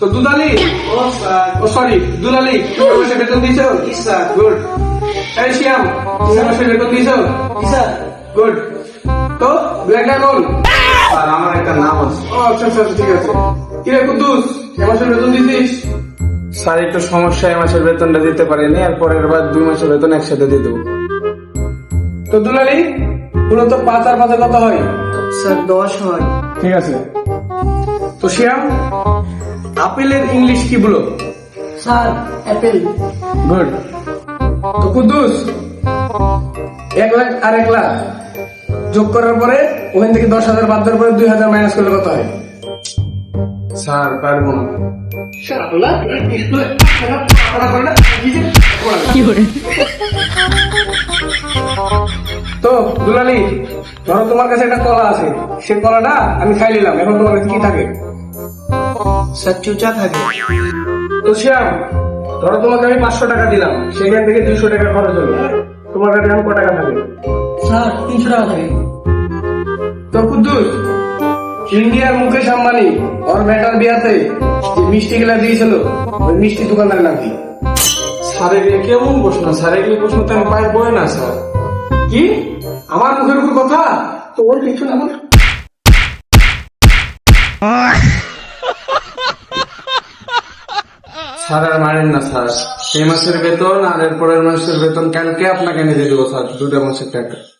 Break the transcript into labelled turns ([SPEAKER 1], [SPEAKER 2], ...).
[SPEAKER 1] তো দুলালি
[SPEAKER 2] ও স্যার
[SPEAKER 1] ও সরি দুলালি তুমি মাসে বেতন দিয়েছ? গুড এই শ্যাম তুমি মাসে বেতন দিয়েছ?
[SPEAKER 2] স্যার।
[SPEAKER 1] গুড তো ব্ল্যাকটা কোন
[SPEAKER 2] স্যার আমার একটা নাম আছে।
[SPEAKER 1] ও আচ্ছা আচ্ছা আচ্ছা, ঠিক আছে। কিরে কুদ্দুস এ মাসের বেতন দিছিস
[SPEAKER 3] স্যার একটু সমস্যা এই মাসের বেতনটা দিতে পারিনি আর পরের বার দুই মাসের বেতন একসাথে দিয়ে দেবো।
[SPEAKER 1] তো দুলালি মূলত পাঁচ আর পাঁচে কত হয়?
[SPEAKER 2] স্যার দশ হয়।
[SPEAKER 1] ঠিক আছে। তো শ্যাম আপেলের ইংলিশ কি বলো?
[SPEAKER 2] Sir apple.
[SPEAKER 1] গুড। তো কুদ্দুস এক লাখ আর এক লাখ যোগ করার পরে ওখান থেকে দশ হাজার বাদ দেওয়ার পরে দুই হাজার মাইনাস করলে কত হয়?
[SPEAKER 3] স্যার পারব না।
[SPEAKER 1] তো দুলালি ধরো তোমার কাছে একটা কলা আছে সে কলাটা আমি খাই নিলাম এখন তোমার কাছে কি থাকে?
[SPEAKER 2] স্যার চুচা থাকে
[SPEAKER 1] তো শ্যাম ধরো তোমাকে আমি পাঁচশো টাকা দিলাম সেখান থেকে দুইশো টাকা খরচ হলো। তোমার কাছে এখন ক টাকা থাকে
[SPEAKER 2] স্যার তিনশো টাকা থাকে
[SPEAKER 1] তো কুদ্দুস ইন্ডিয়ার মুকেশ আম্বানি ওর মেটাল বিয়াতে যে মিষ্টি গুলা দিয়েছিল ওই মিষ্টি দোকানদারের নাম কি?
[SPEAKER 3] স্যার এগুলো কেমন প্রশ্ন? স্যার এগুলো প্রশ্ন তো আমি পারবোই না স্যার।
[SPEAKER 1] কি? আমার মুখের উপর কথা? তো ওর কিছু না বল
[SPEAKER 3] স্যার আর মারেন না, স্যার। এই মাসের বেতন আর এরপরের মাসের বেতন কালকে আপনাকে দিয়ে দেবো, স্যার? দুটা মাসের টাকা।